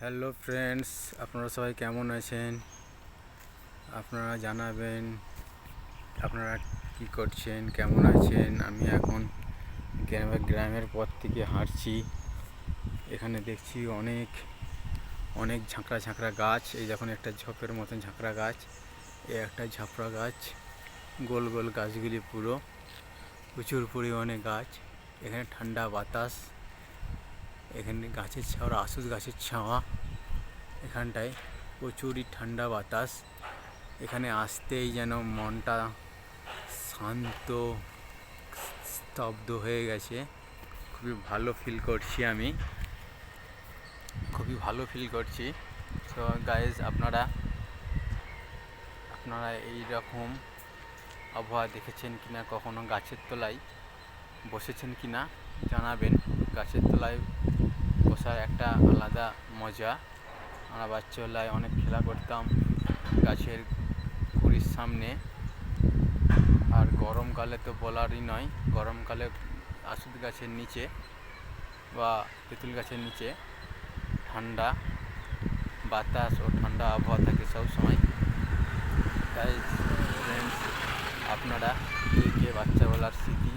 Hello friends, আপনারা সবাই কেমন আছেন? আপনারা জানাবেন আপনারা কি করছেন, কেমন আছেন? আমি এখন গ্রামের গ্রামের পথ থেকে হাঁটছি। এখানে দেখছি অনেক অনেক ঝাঁকড়া ঝাঁকড়া গাছ। এই যখন একটা ঝোপের মতন ঝাঁকড়া গাছ। এ একটা ঝাপড়া গাছ। গোল গোল গাছগুলি পুরো প্রচুর পরিমাণে গাছ। এখানে ঠান্ডা বাতাস। এখানে গাছের ছাওয়া আশুস গাছের ছাওয়া। এখানটায় প্রচুরই ঠান্ডা বাতাস। এখানে আসতেই যেন মনটা শান্ত, স্তব্ধ হয়ে গেছে। খুবই ভালো ফিল করছি আমি। খুবই ভালো ফিল করছি। তো গাইজ আপনারা আপনারা এই রকম আবহাওয়া দেখেছেন কি না কখনো গাছের তলায় বসেছেন কি না জানাবেন। গাছের তলায় বসার একটা আলাদা মজা। আমরা বাচ্চাবেলায় অনেক খেলা করতাম গাছের কুড়ির সামনে। আর গরমকালে তো বলারই নয়, গরমকালে আশুদ গাছের নিচে বা তেঁতুল গাছের নিচে ঠান্ডা বাতাস ও ঠান্ডা আবহাওয়া থাকে সবসময় তাই আপনারা কে বাচ্চাবেলার স্মৃতি